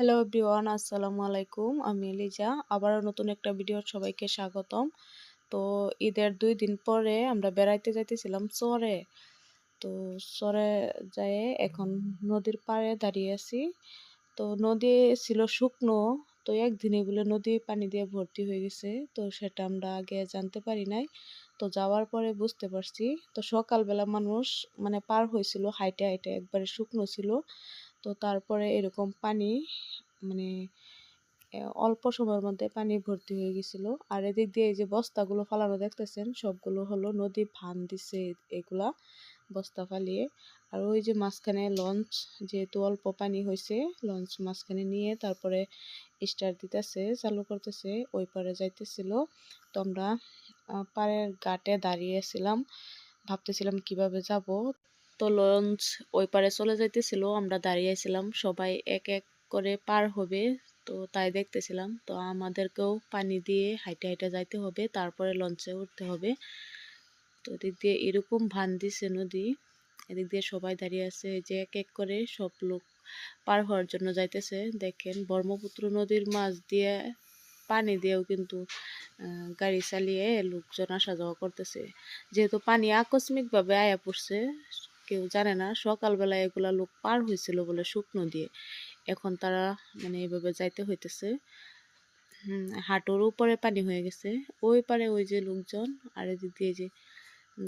Hello everyone আসসালামু আলাইকুম আমি লিজা আবারও নতুন একটা ভিডিওর সবাইকে স্বাগতম। তো ঈদের দুই দিন পরে আমরা বেড়াইতে যাইতেছিলাম চরে তো চরে যায় এখন নদীর পাড়ে দাঁড়িয়ে আছি। তো নদী ছিল শুকনো, তো একদিনে বলে নদী পানি দিয়ে ভর্তি হয়ে গেছে, তো সেটা আমরা আগে জানতে পারি নাই। তো যাওয়ার পরে বুঝতে পারছি। তো সকালবেলা মানুষ মানে পার হয়েছিল, হাইটে হাইটে একবারে শুকনো ছিল। তো তারপরে এরকম পানি মানে অল্প সময়ের মধ্যে পানি ভর্তি হয়ে গেছিল। আর এদিক দিয়ে এই যে বস্তাগুলো ফালানো দেখতেছেন, সবগুলো হলো নদী ভান দিছে এগুলা বস্তা ফালিয়ে। আর ওই যে মাঝখানে লঞ্চ, যেহেতু অল্প পানি হয়েছে লঞ্চ মাঝখানে নিয়ে তারপরে স্টার দিতেছে, চালু করতেছে, ওই পারে যাইতেছিল। তো আমরা পাড়ের ঘাটে দাঁড়িয়েছিলাম, ভাবতেছিলাম কীভাবে যাব। তো লঞ্চ ওই পারে চলে যাইতেছিল, আমরা দাঁড়িয়েছিলাম সবাই এক এক করে পার হবে, তো তাই দেখতেছিলাম। তো আমাদেরকেও পানি দিয়ে হাইটে হাইটে যাইতে হবে, তারপরে লঞ্চে উঠতে হবে। তো এদিক দিয়ে এরকম ভান দিছে নদী এদিক দিয়ে সবাই দাঁড়িয়ে আছে যে এক এক করে সব লোক পার হওয়ার জন্য যাইতেছে। দেখেন, ব্রহ্মপুত্র নদীর মাছ দিয়ে, পানি দিয়েও কিন্তু গাড়ি চালিয়ে লোকজন আসা যাওয়া করতেছে। যেহেতু পানি আকস্মিকভাবে আয়া পড়ছে কেউ জানে না। সকালবেলা এগুলা লোক পার হয়েছিল বলে শুকনো দিয়ে। এখন তারা মানে এভাবে যাইতে হইতেছে। হাঁটুর উপরে পানি হয়ে গেছে। ওই পারে ওই যে লোকজন আর এদিক দিয়ে যে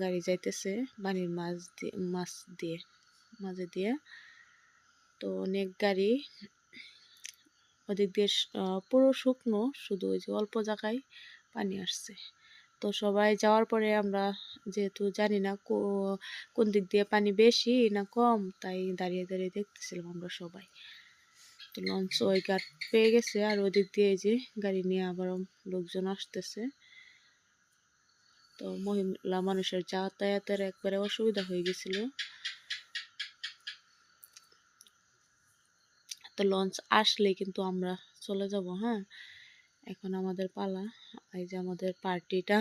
গাড়ি যাইতেছে পানির মাছ দিয়ে মাছ দিয়ে, মাঝে দিয়ে। তো অনেক গাড়ি ওদিক দিয়ে পুরো শুকনো। শুধু ওই যে অল্প জায়গায় পানি আসছে। তো সবাই যাওয়ার পরে আমরা যেহেতু জানি না কোন দিক দিয়ে পানি বেশি না কম, তাই দাঁড়িয়ে দাঁড়িয়ে দেখতেছিলাম আমরা সবাই। তো লঞ্চ ওই ঘাট পেয়ে গেছে, আর ওদিক দিয়ে যে গাড়ি নিয়ে আবার লোকজন আসতেছে। তো মহিলা মানুষের যাতায়াতের একবারে অসুবিধা হয়ে গেছিল। তো লঞ্চ আসলে কিন্তু আমরা চলে যাব হ্যাঁ? এখন আমাদের পালা এই যে আমাদের পার্টিটা।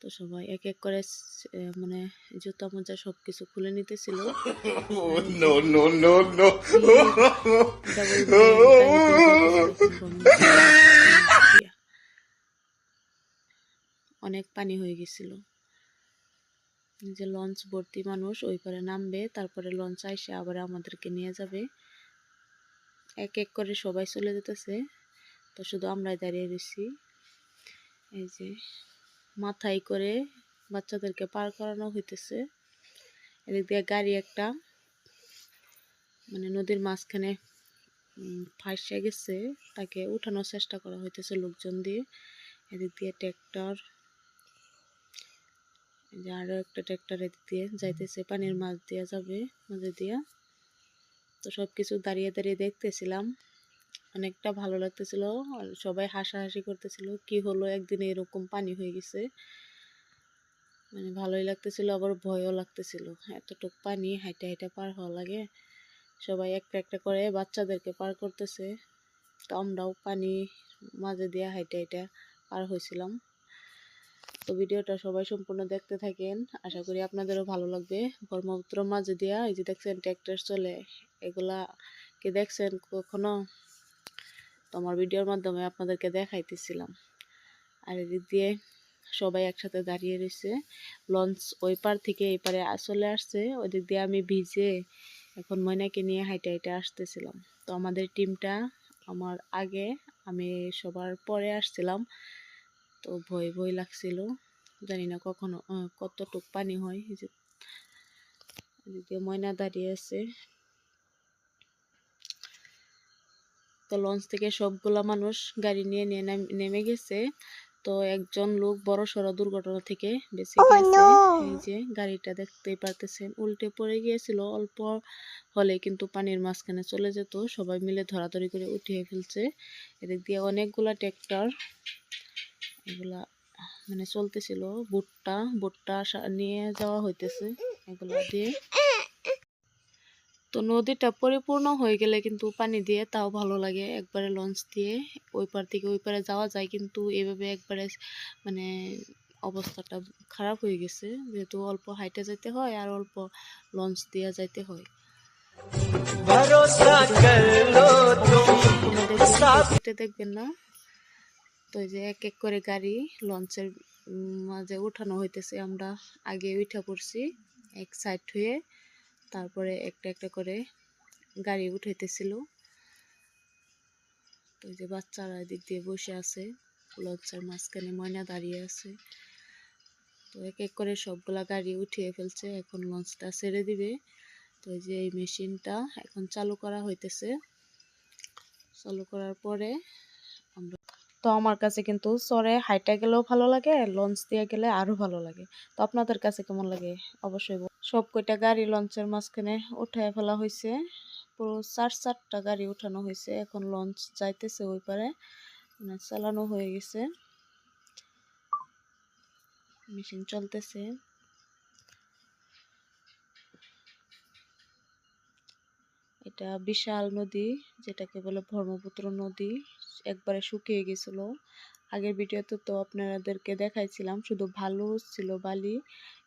তো সবাই এক এক করে মানে জুতা মোজা সবকিছু খুলে নিতেছিল। অনেক পানি হয়ে গেছিল। যে লঞ্চ ভর্তি মানুষ ওই পারে নামবে তারপরে লঞ্চ আইসে আবার আমাদেরকে নিয়ে যাবে। এক এক করে সবাই চলে যেতেছে। তো শুধু আমরাই দাঁড়িয়ে রয়েছি। এই যে মাথায় করে বাচ্চাদেরকে পার করানো হইতেছে। এদিক দিয়ে গাড়ি একটা মানে নদীর মাঝখানে ফাঁসে গেছে। তাকে উঠানোর চেষ্টা করা হইতেছে লোকজন দিয়ে। এদিক দিয়ে ট্র্যাক্টর আরও একটা ট্র্যাক্টর এদিক দিয়ে যাইতেছে, পানির মাছ দিয়ে যাবে মাঝে দিয়া। তো সব কিছু দাঁড়িয়ে দাঁড়িয়ে দেখতেছিলাম। অনেকটা ভালো লাগতেছিল। সবাই হাসাহাসি করতেছিল, কি হলো? একদিনে এরকম পানি হয়ে গেছে। মানে ভালোই লাগতেছিল, আবার ভয়ও লাগতেছিল। এতটুক পানি হাইটে হাইটে পার হওয়া লাগে। সবাই একটা একটা করে বাচ্চাদেরকে পার করতেছে। তো আমরাও পানি মাঝে দিয়ে হাইটে হাইটে পার হয়েছিলাম। তো ভিডিওটা সবাই সম্পূর্ণ দেখতে থাকেন। আশা করি আপনাদেরও ভালো লাগবে। ব্রহ্মপুত্র মাঝে দিয়া এই যে দেখছেন, ট্র্যাক্টর চলে। এগুলা কি দেখছেন কখনো? তোমার ভিডিওর মাধ্যমে আপনাদেরকে দেখাইতেছিলাম। আর এদিক দিয়ে সবাই একসাথে দাঁড়িয়ে রয়েছে। লঞ্চ ওই পার থেকে এই পারে চলে আসছে। ওই দিক দিয়ে আমি ভিজে এখন ময়নাকে নিয়ে হাইটে হাইটে আসতেছিলাম। তো আমাদের টিমটা আমার আগে, আমি সবার পরে আসছিলাম। তো ভয় ভয় লাগছিল। জানি না কখনো কতটুক পানি হয়। যে ময়না দাঁড়িয়ে আছে। তো লঞ্চ থেকে সবগুলা মানুষ গাড়ি নিয়ে নিয়ে নেমে গেছে। তো একজন লোক বড় সড়ো দুর্ঘটনা থেকে বেঁচে oh, গেছে। এই যে গাড়িটা দেখতেই পারতেছেন উল্টে পড়ে গিয়েছিল অল্প হলে কিন্তু পানির মাঝখানে চলে যেত। সবাই মিলে ধরাধরি করে উঠিয়ে ফেলছে। এদিক দিয়ে অনেকগুলা ট্র্যাক্টর এগুলা মানে চলতেছিল ভুট্টা ভুট্টা নিয়ে যাওয়া হইতেছে এগুলা দিয়ে। তো নদীটা পরিপূর্ণ হয়ে গেলে কিন্তু পানি দিয়ে তাও ভালো লাগে। একবারে লঞ্চ দিয়ে ওই পার থেকে ওই পারে যাওয়া যায় কিন্তু এভাবে একবারে মানে অবস্থাটা খারাপ হয়ে গেছে। যেহেতু অল্প হাইটে যাইতে হয় আর অল্প লঞ্চ দিয়ে যাইতে হয়। দেখবেন না। তো যে এক এক করে গাড়ি লঞ্চের মাঝে উঠানো হইতেছে। আমরা আগে উঠা পড়ছি এক সাইড হয়ে। তারপরে একটা একটা করে গাড়ি উঠাইতেছিল। তো যে বাচ্চারা এদিক দিয়ে বসে আছে, লঞ্চের মাঝখানে ময়না দাঁড়িয়ে আছে। তো এক এক করে সবগুলা গাড়ি উঠিয়ে ফেলছে, এখন লঞ্চটা ছেড়ে দিবে। তো যে এই মেশিনটা এখন চালু করা হইতেছে। চালু করার পরে আমরা তো আমার কাছে কিন্তু চরে হাইটা গেলেও ভালো লাগে, লঞ্চ দিয়ে গেলে আরও ভালো লাগে। তো আপনাদের কাছে কেমন লাগে? অবশ্যই সব কয়টা গাড়ি লঞ্চের মাঝখানে উঠায় ফেলা হয়েছে পুরো চার চারটা গাড়ি উঠানো হয়েছে এখন লঞ্চ যাইতেছে ওই পারে। মানে চালানো হয়ে গেছে। মেশিন চলতেছে। এটা বিশাল নদী, যেটাকে বলে ব্রহ্মপুত্র নদী। একবারে শুকিয়ে গেছিল। আগের ভিডিওতে তো আপনাদেরকে দেখাইছিলাম, শুধু ভালো ছিল বালি।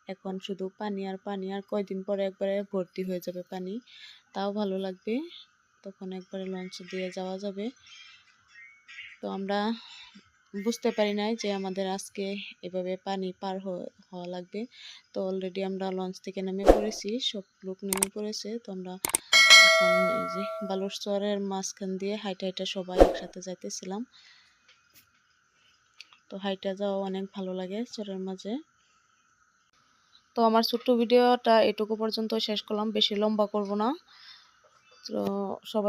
এখন শুধু পানি আর পানি, আর কয়দিন পরে একবারে ভর্তি হয়ে যাবে পানি, তাও ভালো লাগবে। তখন একবারে লঞ্চ দিয়ে যাওয়া যাবে। তো আমরা বুঝতে পারি নাই যে আমাদের আজকে এভাবে পানি পার হওয়া লাগবে। তো অলরেডি আমরা লঞ্চ থেকে নেমে পড়েছি, সব লোক নেমে পড়েছে। তো আমরা এখন এই যে বালুর চরের মাঝখান দিয়ে হাইটা হাইটা সবাই একসাথে যাইতেছিলাম। তো হাইটা যাওয়া অনেক ভালো লাগে চরের মাঝে। তো আমার ছোট্ট ভিডিওটা এটুকু পর্যন্ত শেষ করলাম বেশি লম্বা করব না। তো সবাই